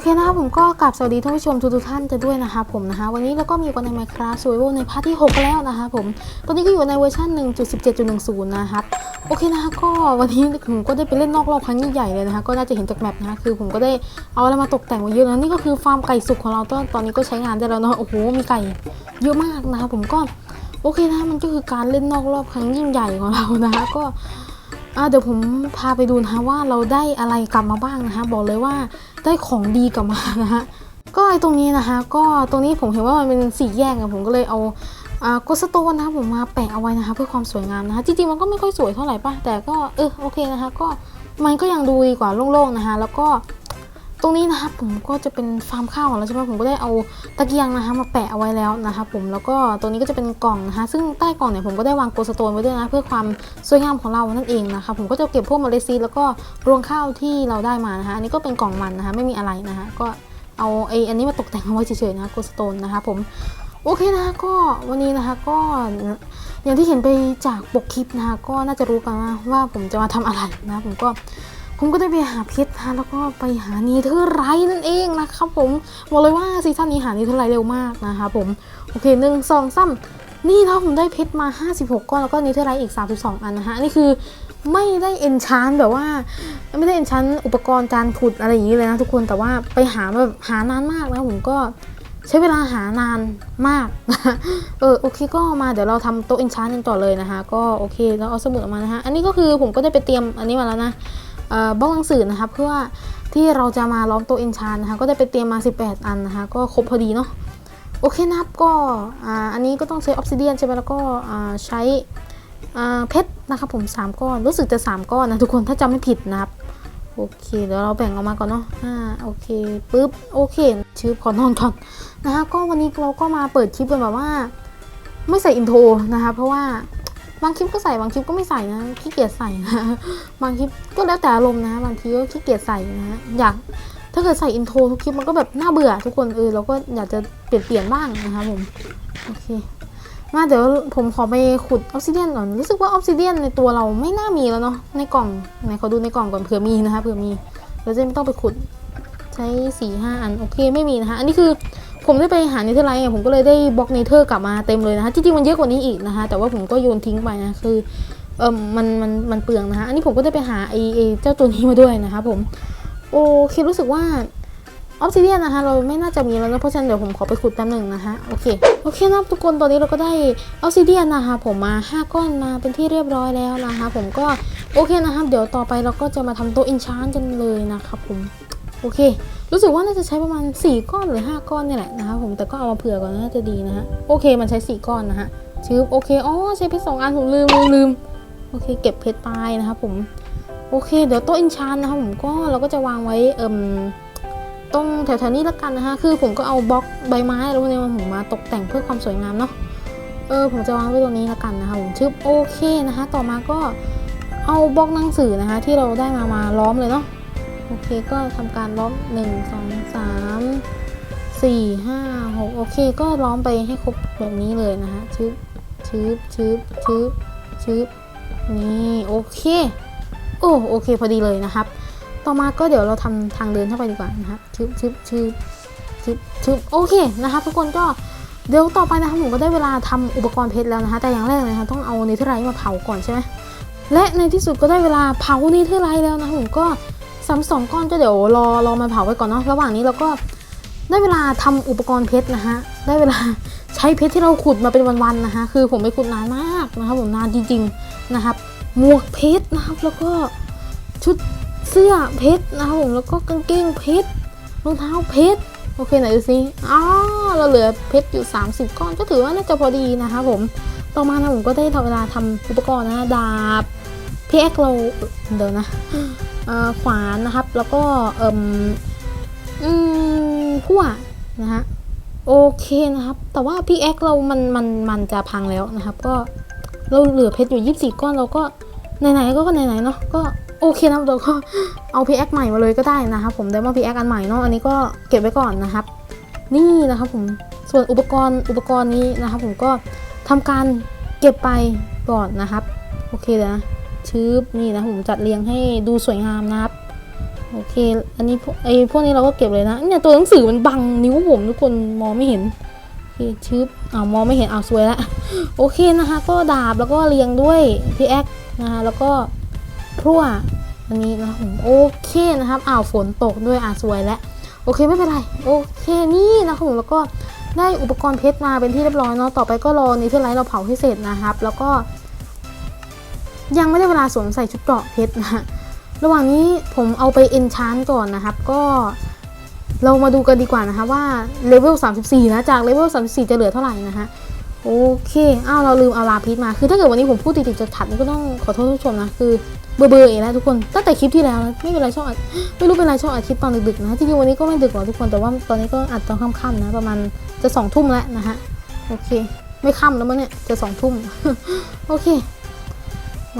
เคนะครับผมก็กลับสวัสดีท่านผู้ชมทุกๆท่านกันด้วยนะคะผมนะคะวันนี้เราก็มีกันใน Minecraft Survival ในพาร์ทที่ 6 แล้วนะคะผม ตอนนี้ก็อยู่ในเวอร์ชัน1.17.10 นะครับโอเคนะคะก็วันนี้ผมก็ได้ไปเล่นนอกรอบครั้งใหญ่เลยนะคะก็น่าจะเห็นจากแมปนะคะคือผมก็ได้เอาอะไรมาตกแต่งไว้เยอะแล้วนี่ก็คือฟาร์มไก่สุกของเราตอนตอนนี้ก็ใช้งานได้แล้วเนาะโอ้โหมีไก่เยอะมากนะคะผมก็โอเคนะมันก็คือการเล่นนอกรอบครั้งยิ่งใหญ่ของเรานะคะก็ อ่าเดี๋ยวผมพาไปดูนะว่าเราได้อะไรกลับมาบ้างนะคะบอกเลยว่าได้ของดีกลับมานะคะก็ไอตรงนี้นะคะก็ตรงนี้ผมเห็นว่ามันเป็นสี่แยกอะผมก็เลยเอาอ่าโกสโตนนะคะผมมาแปะเอาไว้นะคะเพื่อความสวยงามนะคะจริงๆมันก็ไม่ค่อยสวยเท่าไหร่ป่ะแต่ก็เออโอเคนะคะก็มันก็ยังดูดีกว่าโล่งๆนะคะแล้วก็ ตรงนี้นะคะผมก็จะเป็นฟาร์มข้าวของเราใช่ไหมผมก็ได้เอาตะเกียงนะคะมาแปะเอาไว้แล้วนะคะผมแล้วก็ตรงนี้ก็จะเป็นกล่องนะคะซึ่งใต้กล่องเนี่ยผมก็ได้วางโกสโตนไว้ด้วยนะเพื่อความสวยงามของเรานั่นเองนะคะผมก็จะเก็บพวกเมล็ดซีดแล้วก็รวงข้าวที่เราได้มานะคะอันนี้ก็เป็นกล่องมันนะคะไม่มีอะไรนะคะก็เอาไออันนี้มาตกแต่งเอาไว้เฉยๆนะคะโกสโตนนะคะผมโอเคนะคะก็วันนี้นะคะก็อย่างที่เห็นไปจากปกคลิปนะคะก็น่าจะรู้กันว่าว่าผมจะมาทำอะไรนะผมก็ ผมก็ได้ไปหาเพชรนะแล้วก็ไปหานีเธอร์ไรท์นั่นเองนะครับผมบอกเลยว่าซีซั่นนี้หานีเธอร์ไรท์เร็วมากนะคะผมโอเคหนึ่งสองสามนี่นะผมได้เพชรมา 56 ก้อนแล้วก็นิเทอร์ไลท์อีก 32 อันนะฮะนี่คือไม่ได้เอนชานแบบว่า ไม่ได้เอนชานอุปกรณ์การขุดอะไรอย่างนี้เลยนะทุกคนแต่ว่าไปหาแบบหานานมากนะผมก็ใช้เวลาหานานมาก เออโอเคก็มาเดี๋ยวเราทำโต๊ะเอนชานกันต่อเลยนะคะก็โอเคแล้วเอาสมุดออกมานะฮะอันนี้ก็คือผมก็ได้ไปเตรียมอันนี้มาแล้วนะ บล็อกหนังสือนะคะเพื่อที่เราจะมาล้อมโต๊ะเอ็นชานนะคะก็ได้ไปเตรียมมา 18 อันนะคะก็ครบพอดีเนาะโอเคนะครับก็อันนี้ก็ต้องใช้ออ s ซิเดียนใช่ไหมแล้วก็ใช้เพชรนะครับผม 3 ก้อน รู้สึกจะ 3 ก้อนนะทุกคนถ้าจำไม่ผิดนะครับ โอเค เดี๋ยวเราแบ่งออกมาก่อนเนาะอ่าโอเคปุ๊บ โอเค ชื่อขอนอนก่อนนะคะก็วันนี้เราก็มาเปิดคลิปกันแบบว่า ไม่ใส่อินโทรนะคะเพราะว่า บางคลิปก็ใส่บางคลิปก็ไม่ใส่นะขี้เกียจใส่นะบางคลิปก็แล้วแต่อารมณ์นะบางทีก็ขี้เกียจใส่นะอยากถ้าเกิดใส่อินโทรทุกคลิปมันก็แบบน่าเบื่อทุกคนเออเราก็อยากจะเปลี่ยนเปลี่ยนบ้างนะคะผมโอเคมาเดี๋ยวผมขอไปขุดออฟซิเดียนก่อนรู้สึกว่าออฟซิเดียนในตัวเราไม่น่ามีแล้วเนาะในกล่องไหนขอดูในกล่องก่อนเผื่อมีนะคะเผื่อมีเราจะไม่ต้องไปขุดใช้สี่ห้าอันโอเคไม่มีนะคะอันนี้คือ ผมได้ไปหาเนเธอร์ไลท์อะผมก็เลยได้บล็อกเนเธอร์กลับมาเต็มเลยนะคะจริงๆมันเยอะกว่านี้อีกนะคะ แต่ว่าผมก็โยนทิ้งไปนะคือเออมันมันมันเปลืองนะคะอันนี้ผมก็ได้ไปหาไอไอเจ้าตัวนี้มาด้วยนะคะผมโอเครู้สึกว่าออ s ซิเดียนนะคะเราไม่น่าจะมีแล้วนะเพราะฉะนั้นเดี๋ยวผมขอไปขุดแป๊บหนึ่งนะคะโอเคโอเคนะทุกคนตอนนี้เราก็ได้ออ s ซิเดียนนะคะผมมา 5 ก้อนมาเป็นที่เรียบร้อยแล้วนะคะผมก็โอเคนะครับเดี๋ยวต่อไปเราก็จะมาทำโต๊ะอินชานกันเลยนะครับผมโอเค รู้สึกว่าน่าจะใช้ประมาณ 4 ก้อนหรือ 5 ก้อนนี่แหละนะคะผมแต่ก็เอามาเผื่อก่อนน่าจะดีนะฮะโอเคมันใช้ 4 ก้อนนะฮะชื่อโอเคอ๋อใช้เพชรสองอันผมลืมลืมลืมโอเค เก็บเพชรไปนะครับผมโอเค เดี๋ยวโต๊ะอินชานนะคะผมก็เราก็จะวางไว้เอิ่มตรงแถวๆนี้ละกันนะคะคือผมก็เอาบล็อกใบไม้แล้วพวกนี้มาผมมาตกแต่งเพื่อความสวยงามเนาะเออผมจะวางไว้ตรงนี้ละกันนะคะผมชึบโอเคนะคะ ต่อมาก็เอาบล็อกหนังสือนะคะ ที่เราได้มามาล้อมเลยเนาะ โอเคก็ทำการล้อมหนึ่งสองสามสี่ห้าหกโอเค ก็ล้อมไปให้ครบแบบนี้เลยนะคะชึบชึบชึบชึบชึบนี่โอเค โอ้โอเคพอดีเลยนะครับ ต่อมาก็เดี๋ยวเราทำทางเดินเข้าไปดีกว่านะครับชึบชึบชึบชึบชึบโอเคนะครับทุกคนก็เดี๋ยวต่อไปนะครับผมก็ได้เวลาทำอุปกรณ์เพชรแล้วนะคะ แต่อย่างแรกเลยนะคะต้องเอาเนเธอร์ไรท์มาเผาก่อนใช่ไหมและในที่สุดก็ได้เวลาเผาเนเธอร์ไรท์แล้วนะคะผมก็ ซ้ำสองก้อนก็เดี๋ยวรอรอมันเผาไว้ก่อนเนาะระหว่างนี้เราก็ได้เวลาทำอุปกรณ์เพชรนะคะได้เวลาใช้เพชรที่เราขุดมาเป็นวันๆนะคะคือผมไปขุดนานมากนะครับผมนานจริงๆนะครับหมวกเพชรนะครับแล้วก็ชุดเสื้อเพชรนะครับผมแล้วก็กางเกงเพชรรองเท้าเพชรโอเคไหนดูสิอ๋อเราเหลือเพชรอยู่ 30 ก้อนก็ถือว่าน่าจะพอดีนะครับผมต่อมานะผมก็ได้ทำเวลาทำอุปกรณ์นะดาบพี่แอคเราเดี๋ยวนะ ขวานนะครับ แล้วก็เอ่มอืมพั่วนะฮะโอเคนะครับ แต่ว่าพี่แอคเรามันมันมันจะพังแล้วนะครับ ก็เราเหลือเพชรอยู่ 24 ก้อนเราก็ไหนๆก็ไหนๆเนาะก็โอเคนะเราก็เอาพีแอคใหม่มาเลยก็ได้นะครับผมได้มาพีแอคอันใหม่เนาะอันนี้ก็เก็บไว้ก่อนนะครับ นี่นะครับผมส่วนอุปกรณ์อุปกรณ์นี้นะครับ ผมก็ทำการเก็บไปก่อนนะครับ โอเคเลยนะ ชืบนี่นะผมจัดเรียงให้ดูสวยงามนะครับโอเค อันนี้ไอ้พวกนี้เราก็เก็บเลยนะเนี่ยตัวหนังสือมันบังนิ้วผมทุกคนมองไม่เห็นโอเคชึบอ้าวมองไม่เห็นอ้าวสวยละโอเคนะคะ ก็ดาบแล้วก็เรียงด้วยพีแอคนะคะแล้วก็พรั่วอันนี้นะครับผมโอเคนะครับอ้าวฝนตกด้วยอะสวยแล้วโอเคไม่เป็นไรโอเคนี่นะครับผมแล้วก็ได้อุปกรณ์เพชรมาเป็นที่เรียบร้อยเนาะต่อไปก็รอในเทอร์ไลท์เราเผาให้เสร็จนะครับ แล้วก็ ยังไม่ได้เวลาสวมใส่ชุดเกราะเพชรนะระหว่างนี้ผมเอาไปเอนชานก่อนนะครับ ก็เรามาดูกันดีกว่านะคะว่าเลเวล 34 นะ จากเลเวล 34 จะเหลือเท่าไหร่นะฮะโอเคอ้าวเราลืมเอาลาพิษมา คือถ้าเกิดวันนี้ผมพูดติดๆจะถัดนี่ก็ต้องขอโทษทุกชมนะ คือเบอร์เบอร์เองนะทุกคน ตั้งแต่คลิปที่แล้วนะไม่เป็นไรชอบอัดไม่รู้เป็นไรชอบอัดคลิปตอนดึกๆนะจริงๆวันนี้ก็ไม่ดึกหรอกทุกคน แต่ว่าตอนนี้ก็อัดตอนค่ำๆนะ ประมาณจะสองทุ่มแล้วนะฮะ โอเค ไม่ค่ำแล้วมั้งเนี่ย จะสองทุ่ม โอเค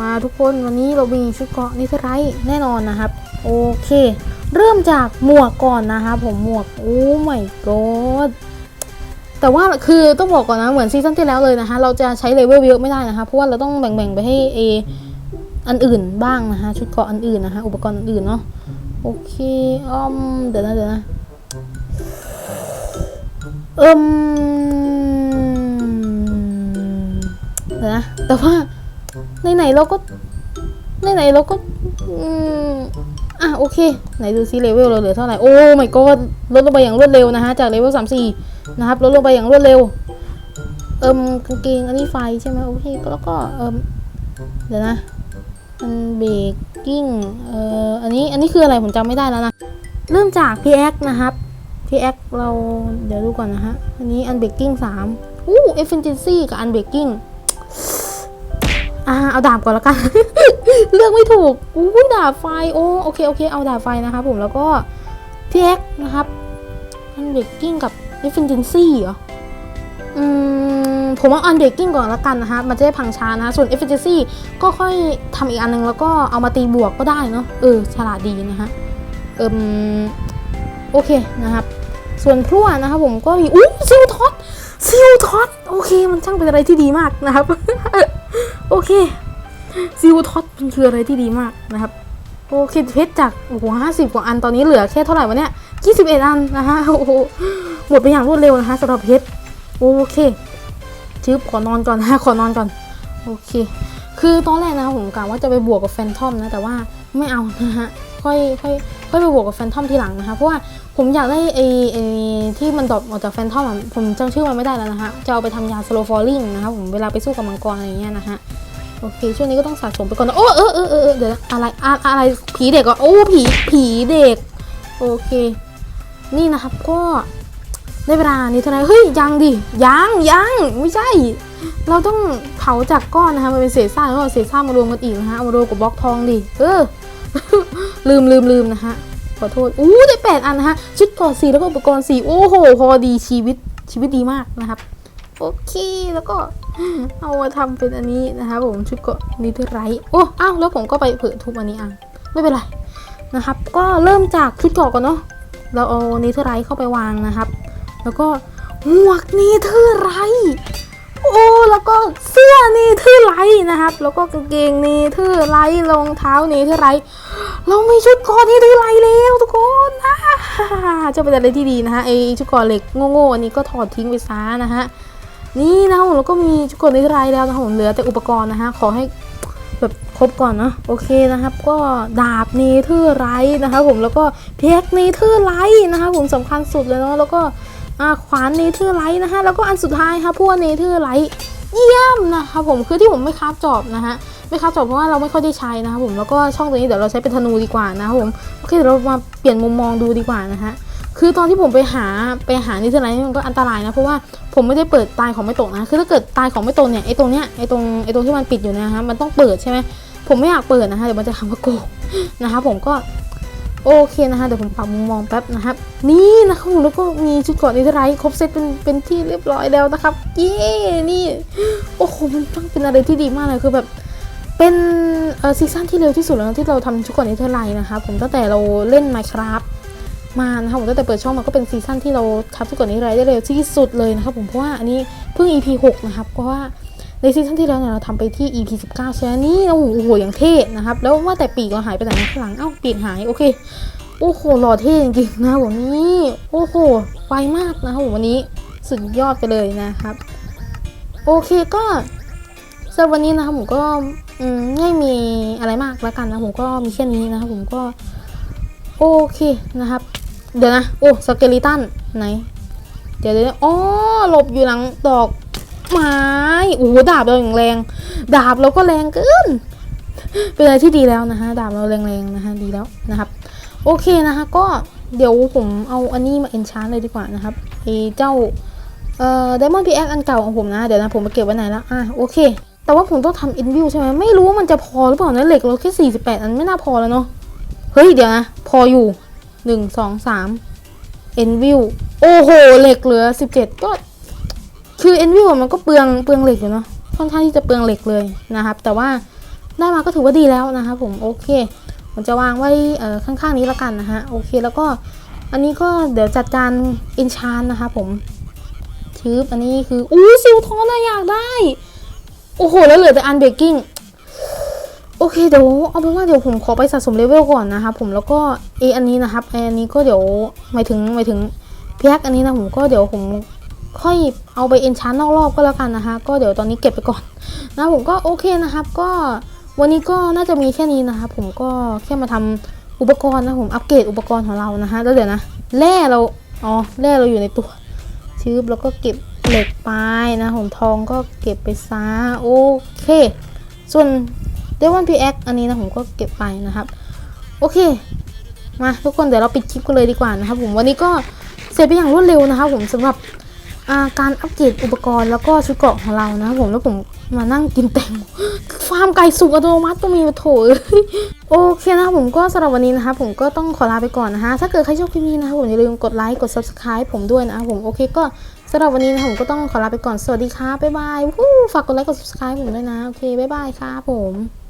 มาทุกคนวันนี้เรามีชุดเกราะนิทไรแน่นอนนะครับ โอเค เริ่มจากหมวกก่อนนะคะผมหมวก โอ้ไม่กดแต่ว่าคือต้องบอกก่อนนะเหมือนซีซั่นที่แล้วเลยนะคะเราจะใช้เลเวลเยอะไม่ได้นะคะเพราะว่าเราต้องแบ่งๆไปให้เออันอื่นบ้างนะคะชุดเกราะอันอื่นนะคะอุปกรณ์อันอื่นเนาะโอเคอืมเดี๋ยวนะเดี๋ยวนะเอิมเดี๋ยวนะแต่ว่า ไหนๆเราก็ไหนๆเราก็อืมอะโอเค ไหนดูซิเลเวลเราเหลือเท่าไหร่ โอ้ my god ลดลงไปอย่างรวดเร็วนะฮะ จากเลเวลสามสี่นะครับ ลดลงไปอย่างรวดเร็ว เอิมกางเกงอันนี้ไฟใช่ไหมโอเคแล้วก็เอิมเดี๋ยวนะอันเบรกกิ้งเอ่ออันนี้อันนี้คืออะไรผมจำไม่ได้แล้วนะ เริ่มจาก PX นะครับ PX เราเดี๋ยวดูก่อนนะฮะ อันนี้อันเบรกกิ้งสามอู้ efficiency กับอันเบรกกิ้ง อ่าเอาดาบก่อนแล้วกัน เลือกไม่ถูกอู้ดาบไฟโอ้โอเคโอเคเอาดาบไฟนะครับผมแล้วก็พีเอ็กนะครับอันเบรกกิ้งกับ efficiency เหรออืมผมเอาอันเบรกกิ้งก่อนแล้วกันนะคะมันจะได้พังช้านะ ส่วน efficiency ก็ค่อยทำอีกอันนึงแล้วก็เอามาตีบวกก็ได้เนาะเออฉลาดดีนะฮะเอิมโอเคนะครับ ส่วนพลั่วนะครับผมก็มีอู้ซิลท็อตซิลท็อตโอเค มันช่างเป็นอะไรที่ดีมากนะครับ โอเคซิลท็อตมันคืออะไรที่ดีมากนะครับโอเคเพชรจากโอ้โหห้าสิบกว่าอันตอนนี้เหลือแค่เท่าไหร่วะเนี่ยยี่สิบเอ็ดอันนะฮะโอ้โหหมดไปอย่างรวดเร็วนะคะสำหรับเพชรโอเคชืบขอนอนก่อนนะขอนอนก่อนโอเค คือตอนแรกนะผมกะว่าจะไปบวกกับแฟนทอมนะแต่ว่าไม่เอานะฮะค่อยค่อยค่อยไปบวกกับแฟนทอมทีหลังนะคะเพราะว่าผมอยากได้ไอ้ไอ้ที่มันดรอปออกจากแฟนทอมอะผมจำชื่อมันไม่ได้แล้วนะคะจะเอาไปทำยาสโลฟอลลิงนะคะผมเวลาไปสู้กับมังกรอะไรเงี้ยนะฮะ โอเคช่วงนี้ก็ต้องสะสมไปก่อนนะโอ้เออเออเออเดี๋ยวนะอะไรอะอะไรผีเด็กอะโอ้ผีผีเด็ก โอเค นี่นะครับก็ได้เวลานี้เท่าไหร่เฮ้ยยังดิยังยังไม่ใช่ เราต้องเผาจากก้อนนะคะมันเป็นเศษซากแล้วก็เศษซากมารวมกันอีกนะฮะเอามารวมกับบล็อกทองดิเออ ลืมลืมลืมนะฮะขอโทษอู้ได้แปดอันนะฮะชุดก่อนสีแล้วก็อุปกรณ์สีโอ้โห พอดีชีวิตชีวิตดีมากนะครับ โอเคแล้วก็เอามาทำเป็นอันนี้นะคะผมชุดเกาะนิเทอไรท์โอ้อ้าวแล้วผมก็ไปเผลอทุบอันนี้อะไม่เป็นไรนะครับ ก็เริ่มจากชุดเกาะก่อนเนาะเราเอานิเทอร์ไรท์เข้าไปวางนะครับ แล้วก็หมวกนิเทอร์ไรท์โอ้แล้วก็เสื้อนิเทอร์ไรท์นะครับ แล้วก็กางเกงนิเทอร์ไรท์รองเท้านิเทอร์ไรท์เรามีชุดเกาะนิเทอร์ไรท์แล้วทุกคนอ่าจะเป็นอะไรที่ดีนะคะไอชุดเกาะเหล็กโง่ๆอันนี้ก็ถอดทิ้งไปซะนะฮะ นี่นะผมแล้วก็มีชุดกดนิรายแล้วนะผมเหลือแต่อุปกรณ์นะฮะขอให้แบบครบก่อนนะโอเคนะครับ ก็ดาบเนเธอร์ไรนะครับผมแล้วก็เพกเนเธอร์ไรนะครับผมสำคัญสุดเลยเนาะแล้วก็อาขวานเนเธอร์ไรนะฮะแล้วก็อันสุดท้ายครับพวกเนเธอร์ไรเยี่ยมนะครับผมคือที่ผมไม่คราฟจอบนะฮะไม่คราฟจอบเพราะว่าเราไม่ค่อยได้ใช้นะครับผมแล้วก็ช่องตัวนี้เดี๋ยวเราใช้เป็นธนูดีกว่านะครับผมโอเคเดี๋ยวเรามาเปลี่ยนมุมมองดูดีกว่านะฮะ คือตอนที่ผมไปหาไปหานิเทอร์ไลท์มันก็อันตรายนะเพราะว่าผมไม่ได้เปิดตายของไม่ตกนะคือถ้าเกิดตายของไม่ตกเนี่ยไอ้ตรงเนี้ยไอ้ตรงไอ้ตรงที่มันปิดอยู่นะคะมันต้องเปิดใช่ไหมผมไม่อยากเปิดนะคะเดี๋ยวมันจะทำว่าโกงนะคะผมก็โอเคนะคะเดี๋ยวผมปรับมุมมองแป๊บนะครับ นี่นะคะผมแล้วก็มีชุดเกาะนิทร์ไลท์ครบเซตเป็นเป็นที่เรียบร้อยแล้วนะครับเย้นี่โอ้โหมันต้องเป็นอะไรที่ดีมากเลยคือแบบเป็นเออซีซั่นที่เร็วที่สุดแล้วที่เราทำชุดเกราะนิเทอร์ไลท์นะคะผมตั้งแต่เราเล่น Minecraft มานะคะผมตั้งแต่เปิดช่องมาก็เป็นซีซั่นที่เราทับทุกคนนี้รายได้เร็วที่สุดเลยนะครับผมเพราะว่าอันนี้เพิ่ง EP 6นะครับเพราะว่าในซีซั่นที่แล้วเนี่ยเราทำไปที่ EP 19ใช่ไหมนี่โอ้โหอย่างเท่นะครับแล้วว่าแต่ปีกเราหายไปไหนข้างหลังเอ้าปีกหายโอเคโอ้โหหล่อเท่จริงๆนะวันนี้โอ้โหไวมากนะครับผมวันนี้สุดยอดไปเลยนะครับ โอเคก็สำหรับวันนี้นะครับผมก็ไม่มีอะไรมากแล้วกันนะผมก็มีแค่นี้นะครับผมก็โอเคนะครับ เดี๋ยวนะ โอ้ สเกลิตันไหน เดี๋ยวเดี๋ยวอ๋อหลบอยู่หลังดอกไม้โอ้ดาบเราอย่างแรง ดาบเราก็แรงเกิน เป็นอะไรที่ดีแล้วนะฮะ ดาบเราแรงๆนะฮะ ดีแล้วนะครับ โอเคนะคะ ก็เดี๋ยวผมเอาอันนี้มาเอนชานเลยดีกว่านะครับไอ้เจ้า เอ่อ Diamond Pickaxe อันเก่าของผมนะ เดี๋ยวนะ ผมมาเก็บไว้ไหนล้วอะ โอเค แต่ว่าผมต้องทำ in view ใช่ไหม ไม่รู้ว่ามันจะพอหรือเปล่านะ เหล็กเราแค่48 อันไม่น่าพอแล้วเนาะ เฮ้ย เดี๋ยวนะ พออยู่ 1 2 3 in view โอ้โหเหล็กเหลือ17ก็ คือ in view มันก็เปลืองเปลืองเหล็กอยู่เนาะค่อนข้างที่จะเปลืองเหล็กเลยนะครับ แต่ว่าได้มาก็ถือว่าดีแล้วนะครับผมโอเคผมจะวางไว้ข้างๆนี้แล้วกันนะฮะโอเคแล้วก็อันนี้ก็เดี๋ยวจัดการอินชานนะคะผมชืบอันนี้คืออู้ซิลทอนอะอยากได้ โอ้โห แล้วเหลือแต่อันเบกกิ้ง โอเคเดี๋ยวเอาเป็นว่าเดี๋ยวผมขอไปสะสมเลเวลก่อนนะคะผมแล้วก็เออันนี้นะครับไออันนี้ก็เดี๋ยวหมายถึงหมายถึงเพียกอันนี้นะผมก็เดี๋ยวผมค่อยเอาไปเอนชานนอกรอบก็แล้วกันนะคะก็เดี๋ยวตอนนี้เก็บไปก่อนนะผมก็โอเคนะครับ ก็วันนี้ก็น่าจะมีแค่นี้นะครับผมก็แค่มาทำอุปกรณ์นะผมอัปเกรดอุปกรณ์ของเรานะฮะแล้วเดี๋ยวนะแร่เราอ๋อแร่เราอยู่ในตัวชืบแล้วก็เก็บเหล็กไปนะผมทองก็เก็บไปซะโอเค ส่วน เดวันพีแอคอันนี้นะผมก็เก็บไปนะครับ โอเค มาทุกคนเดี๋ยวเราปิดคลิปกันเลยดีกว่านะครับผมวันนี้ก็เสร็จไปอย่างรวดเร็วนะครับผมสำหรับาการอัปเกรดอุปกรณ์แล้วก็ชุดเกราะของเรานะครับผมแล้วผมมานั่งกินแตงฟาร์มไก่สุกอัตโนมัติก็มีมาโถโอเคนะครับผมก็สำหรับวันนี้นะครับผมก็ต้องขอลาไปก่อนนะฮะถ้าเกิดใครชอบคลิปนี้นะครับผมอย่าลืมกดไลค์กด subscribe ผมด้วยนะครับผมโอเคก็สำหรับวันนี้นะผมก็ต้องขอลาไปก่อนสวัสดีครับบ๊ายบายฝากกดไลค์กด subscribe ผมด้วยนะโอเคบ๊ายบายครับผม